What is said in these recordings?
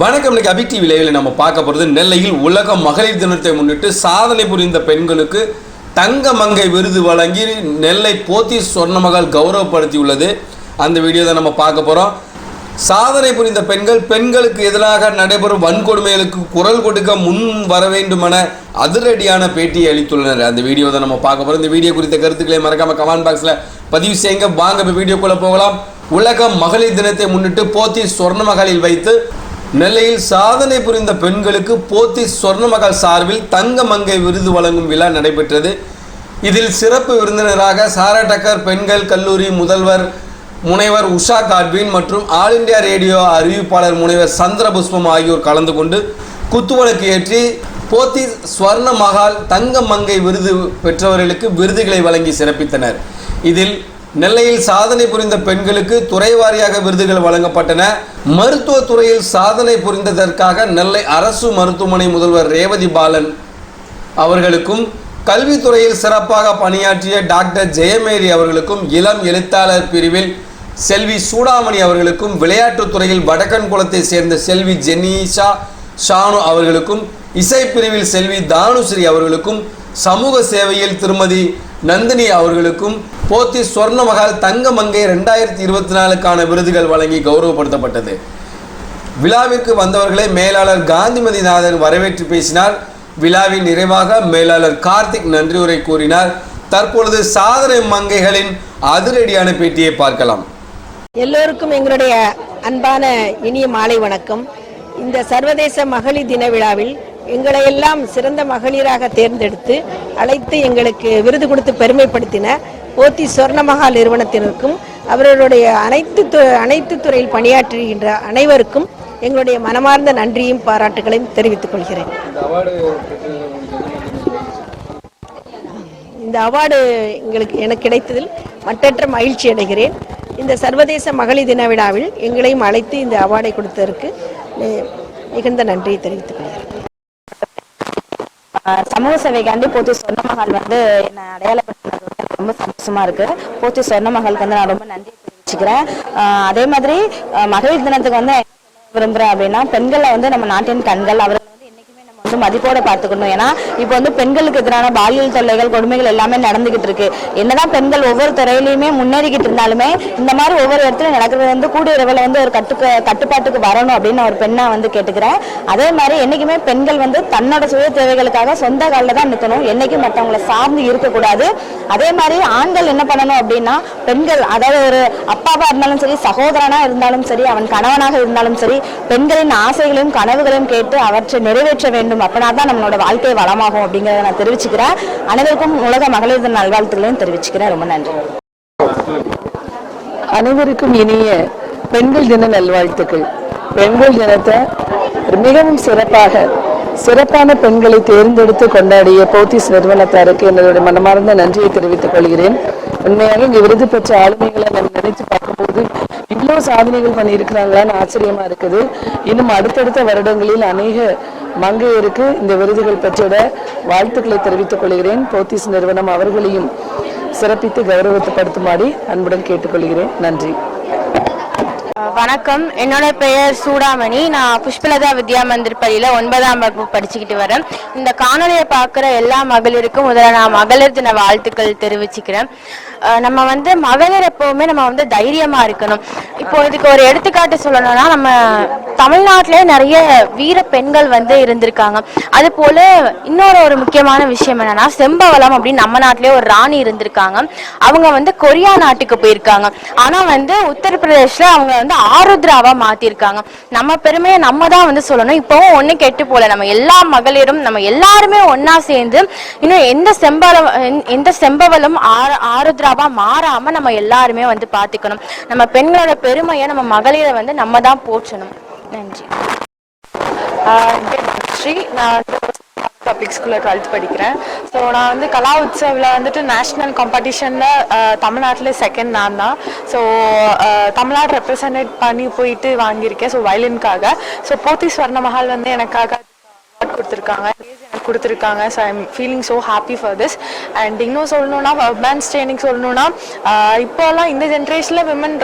வணக்கம் இன்னைக்கு அபி டிவி லைவ்ல நம்ம பார்க்க போகிறது நெல்லையில் உலக மகளிர் தினத்தை முன்னிட்டு சாதனை புரிந்த பெண்களுக்கு தங்க மங்கை விருது வழங்கி நெல்லை போத்தி சொர்ணமகள் கௌரவப்படுத்தியுள்ளது. அந்த வீடியோ தான் நம்ம பார்க்க போகிறோம் சாதனை புரிந்த பெண்கள் பெண்களுக்கு எதிராக நடைபெறும் வன்கொடுமைகளுக்கு குரல் கொடுக்க முன் வர வேண்டுமென அதிரடியான பேட்டியை அளித்துள்ளனர். அந்த வீடியோ தான் நம்ம பார்க்க போகிறோம் இந்த வீடியோ குறித்த கருத்துக்களை மறக்காமல் கமெண்ட் பாக்ஸில் பதிவு செய்யுங்க. வாங்க இப்போ வீடியோக்குள்ளே போகலாம். உலக மகளிர் தினத்தை முன்னிட்டு போத்தி சொர்ணமகளில் வைத்து நெல்லையில் சாதனை புரிந்த பெண்களுக்கு போத்தி சொர்ணமகள் சார்பில் தங்க மங்கை விருது வழங்கும் விழா நடைபெற்றது. இதில் சிறப்பு விருந்தினராக சாரா டக்கர் பெண்கள் கல்லூரி முதல்வர் முனைவர் உஷா காட்வின் மற்றும் ஆல் இந்தியா ரேடியோ அறிவிப்பாளர் முனைவர் சந்திர புஷ்பம் ஆகியோர் கலந்து கொண்டு குத்துவிளக்கு ஏற்றி போத்தி ஸ்வர்ண மகால் தங்க மங்கை விருது பெற்றவர்களுக்கு விருதுகளை வழங்கி சிறப்பித்தனர். இதில் நெல்லையில் சாதனை புரிந்த பெண்களுக்கு துறை வாரியாக விருதுகள் வழங்கப்பட்டன. மருத்துவ துறையில் சாதனை புரிந்ததற்காக நெல்லை அரசு மருத்துவமனை முதல்வர் ரேவதி பாலன் அவர்களுக்கும் கல்வித்துறையில் சிறப்பாக பணியாற்றிய டாக்டர் ஜெயமேரி அவர்களுக்கும் இளம் எழுத்தாளர் பிரிவில் செல்வி சூடாமணி அவர்களுக்கும் விளையாட்டுத்துறையில் வடக்கன் குளத்தை சேர்ந்த செல்வி ஜெனீஷா ஷானு அவர்களுக்கும் இசை பிரிவில் செல்வி தானுஸ்ரீ அவர்களுக்கும் சமூக சேவையில் திருமதி நந்தினி அவர்களுக்கும் போத்தி சொர்ணமகால் தங்கமங்கை ரெண்டாயிரத்தி இருபத்தி நாலுக்கான விருதுகள் வழங்கி கௌரவப்படுத்தப்பட்டது. விழாவிற்கு வந்தவர்களை மேலாளர் காந்திமதிநாதன் வரவேற்று பேசினார். விழாவின் நிறைவாக மேலாளர் கார்த்திக் நன்றியுரை கூறினார். தற்பொழுது சாதனை மங்கைகளின் அதிரடியான பேட்டியை பார்க்கலாம். எல்லோருக்கும் எங்களுடைய அன்பான இனிய மாலை வணக்கம். இந்த சர்வதேச மகளிர் தின விழாவில் எங்களை எல்லாம் சிறந்த மகளிராக தேர்ந்தெடுத்து அழைத்து எங்களுக்கு விருது கொடுத்து பெருமைப்படுத்தின போத்தி சொர்ணமகா நிறுவனத்தினருக்கும் அவர்களுடைய அனைத்து அனைத்து துறையில் பணியாற்றுகின்ற அனைவருக்கும் எங்களுடைய மனமார்ந்த நன்றியும் பாராட்டுகளையும் தெரிவித்துக் கொள்கிறேன். இந்த அவார்டு எங்களுக்கு எனக்கு கிடைத்ததில் மட்டற்ற மகிழ்ச்சி அடைகிறேன். இந்த சர்வதேச மகளிர் தின விழாவில் எங்களையும் அழைத்து இந்த அவார்டை கொடுத்ததற்கு மிகுந்த நன்றியை தெரிவித்துக் கொள்கிறேன். சமூக சேவைக்காண்டி போத்தி சொன்ன மகள் வந்து என்னை அடையாளப்படுத்தினது வந்து எனக்கு ரொம்ப சந்தோஷமா இருக்கு. போத்தி சொன்ன மகளுக்கு வந்து நான் ரொம்ப நன்றி தெரிவிச்சுக்கிறேன். ஆஹ் அதே மாதிரி மகளிர் தினத்துக்கு வந்து என்ன விரும்புறேன் அப்படின்னா பெண்களை வந்து நம்ம நாட்டின் கண்கள் அவர் வந்து மதிப்போட பார்த்துக்கணும். ஏன்னா இப்போ வந்து பெண்களுக்கு எதிரான பாலியல் தொல்லைகள் கொடுமைகள் எல்லாமே நடந்துகிட்டு இருக்கு. என்னதான் பெண்கள் ஒவ்வொரு துறையிலையுமே முன்னேறிக்கிட்டு இருந்தாலுமே இந்த மாதிரி ஒவ்வொரு இடத்துல நடக்கிறது வந்து கூடிய இரவில் வந்து ஒரு கட்டுக்கு கட்டுப்பாட்டுக்கு வரணும் அப்படின்னு ஒரு பெண்ணா வந்து கேட்டுக்கிறேன். அதே மாதிரி என்னைக்குமே பெண்கள் வந்து தன்னோட சுய தேவைகளுக்காக சொந்த காலில் தான் நிற்கணும் என்னைக்கும் மற்றவங்களை சார்ந்து இருக்கக்கூடாது. அதே மாதிரி ஆண்கள் என்ன பண்ணணும் அப்படின்னா பெண்கள் அதாவது ஒரு அப்பாவா இருந்தாலும் சரி சகோதரனா இருந்தாலும் சரி அவன் கணவனாக இருந்தாலும் சரி பெண்களின் ஆசைகளையும் கனவுகளையும் கேட்டு அவற்றை நிறைவேற்ற வேண்டும் வேண்டும் அப்படின்னா தான் நம்மளோட வாழ்க்கை வளமாகும் அப்படிங்கிறத நான் தெரிவிச்சுக்கிறேன். அனைவருக்கும் உலக மகளிர் தின நல்வாழ்த்துக்களையும் தெரிவிச்சுக்கிறேன். ரொம்ப நன்றி. அனைவருக்கும் இனிய பெண்கள் தின நல்வாழ்த்துக்கள். பெண்கள் தினத்தை மிகவும் சிறப்பாக சிறப்பான பெண்களை தேர்ந்தெடுத்து கொண்டாடிய போத்திஸ் நிறுவனத்தாருக்கு என்னுடைய மனமார்ந்த நன்றியை தெரிவித்துக் கொள்கிறேன். உண்மையாக இங்கு விருது பெற்ற ஆளுமைகளை நம்ம நினைத்து பார்க்கும்போது இவ்வளோ சாதனைகள் பண்ணியிருக்கிறாங்களான்னு ஆச்சரியமா இருக்குது. இன்னும் அடுத்தடுத்த வருடங்களில் அநேக மங்கையருக்கு இந்த விருதுகள் பெற்றிட வாழ்த்துக்களை தெரிவித்துக் கொள்கிறேன். போத்தீஸ் நிறுவனம் அவர்களையும் சிறப்பித்து கௌரவப்படுத்துமாறு அன்புடன் கேட்டுக்கொள்கிறேன். நன்றி. வணக்கம். என்னோட பெயர் சூடாமணி. நான் புஷ்பலதா வித்யா மந்திர் பள்ளியில் ஒன்பதாம் வகுப்பு படிச்சுக்கிட்டு வரேன். இந்த காணொலியை பார்க்குற எல்லா மகளிருக்கும் முதல்ல நான் மகளிர் தின வாழ்த்துக்கள் தெரிவிச்சுக்கிறேன். நம்ம வந்து மகளிர் எப்பவுமே நம்ம வந்து தைரியமா இருக்கணும். இப்போ இதுக்கு ஒரு எடுத்துக்காட்டு சொல்லணும்னா நம்ம தமிழ்நாட்டிலே நிறைய வீர பெண்கள் வந்து இருந்திருக்காங்க. அது போல இன்னொரு ஒரு முக்கியமான விஷயம் என்னன்னா செம்பவளம் அப்படின்னு நம்ம நாட்டிலே ஒரு ராணி இருந்திருக்காங்க. அவங்க வந்து கொரியா நாட்டுக்கு போயிருக்காங்க. ஆனா வந்து உத்தரப்பிரதேஷ்ல அவங்க வந்து ஆருத்ராவா மாத்திருக்காங்க. நம்ம பெருமையை நம்ம தான் வந்து சொல்லணும். இப்போவும் ஒண்ணு கெட்டு போல. நம்ம எல்லா மகளிரும் நம்ம எல்லாருமே ஒன்னா சேர்ந்து இன்னும் எந்த செம்பவளம் எந்த செம்பவலும் ஆருத்ராவா மாறாம நம்ம எல்லாருமே வந்து பாத்துக்கணும். நம்ம பெண்களோட பெருமையை நம்ம மகளிரை வந்து நம்ம தான் போற்றணும். நன்றி. ஸ்ரீ நான் பப்ளிக் ஸ்கூலில் டுவெல்த் படிக்கிறேன். ஸோ நான் வந்து கலா உற்சவில் வந்துட்டு நேஷ்னல் காம்படிஷனில் தமிழ்நாட்டில் செகண்ட் நான் தான். ஸோ தமிழ்நாடு ரெப்ரசன்டேட் பண்ணி போயிட்டு வாங்கியிருக்கேன். ஸோ வயலின்காக ஸோ போத்தி ஸ்வர்ண மஹால் வந்து எனக்காக கொடுத்துருக்காங்க. கொடுத்துருக்காங்க. So I'm feeling so happy for this and இன்னும் சொல்லணும்னா அட்வான்ஸ் ட்ரைனிங் சொல்லணும்னா இப்போல்லாம் இந்த ஜென்ரேஷனில் விமன்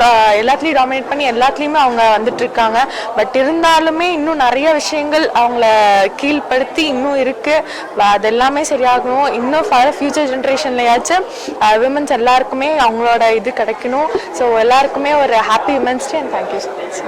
எல்லாத்துலேயும் டாமினேட் பண்ணி எல்லாத்துலேயுமே அவங்க வந்துட்டு இருக்காங்க பட் இருந்தாலுமே இன்னும் நிறைய விஷயங்கள் அவங்கள கீழ்ப்படுத்தி இன்னும் இருக்குது அது எல்லாமே சரியாகணும். இன்னும் ஃபியூச்சர் ஜென்ரேஷன்லயாச்சும் விமன்ஸ் எல்லாருக்குமே அவங்களோட இது கிடைக்கணும். ஸோ எல்லாருக்குமே ஒரு happy women's day and thank you so much